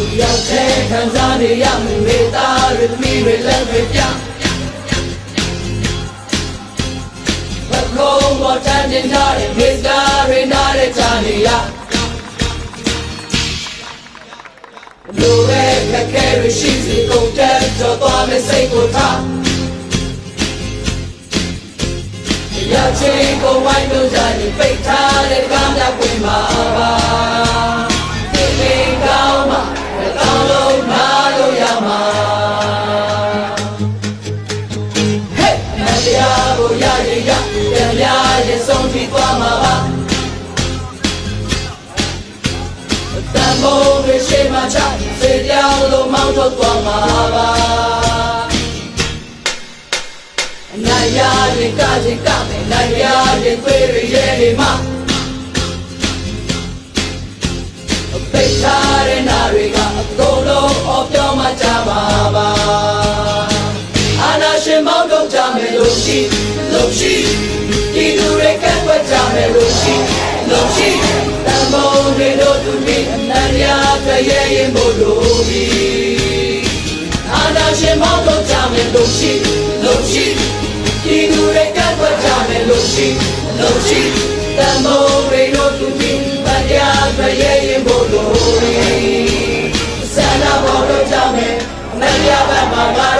တဲ့ခံစားနေရမှုတွေသားတွေသမီးတွေလက်တွေပြဘကုန်းပေါ်တန်းတင်ထားတဲ့မိစကားတွေနားတဲ့ချာနေရလူပဲခက်ခဲရရှိစီကုန်တဲ့ကြောသွားမဲ့စိတ်ကိုထားရချေကိုဝိုင်းလို့ကြရင်ပိတ်ထားတဲ့ ကိုရရင်ရပြန်ရရင်ဆုံးဖြတ်သွားမှာပါတန်ဖိုးတွေရှိမှချစေကြောင်းလုံးမောင်းထုတ်သွားမှာပါအနိုင်ရရင်ကရင်ကမယ်နိုင်ရရင်သွေးရရဲနေမှာပိတ်ထားတဲ့နာတွေကအကုန်လုံးအော်ပြောမှကြပါပါအာနာရှင်မောင်းထုတ်ကြမယ် လို့ရှိလို့ရှိဒီသူတွေကပ်ွက်ကြမယ်လို့ရှိလို့ရှိတန်ဖိုးတွေတို့သူပြီးအနန္တရာတရေရင်မို့လို့ပြီးအာနာရှင်မောင်းတော့ကြမယ်လို့ရှိလို့ရှိဒီလူတွေကကွက်ကြမယ်လို့ရှိလို့ရှိတန်မိုးတွေတို့သူပြီးတရားကြရဲ့ရင်ဖို့လို့ဆန္ဒပေါ်တော့ကြမယ်မရပါမှာငါတို့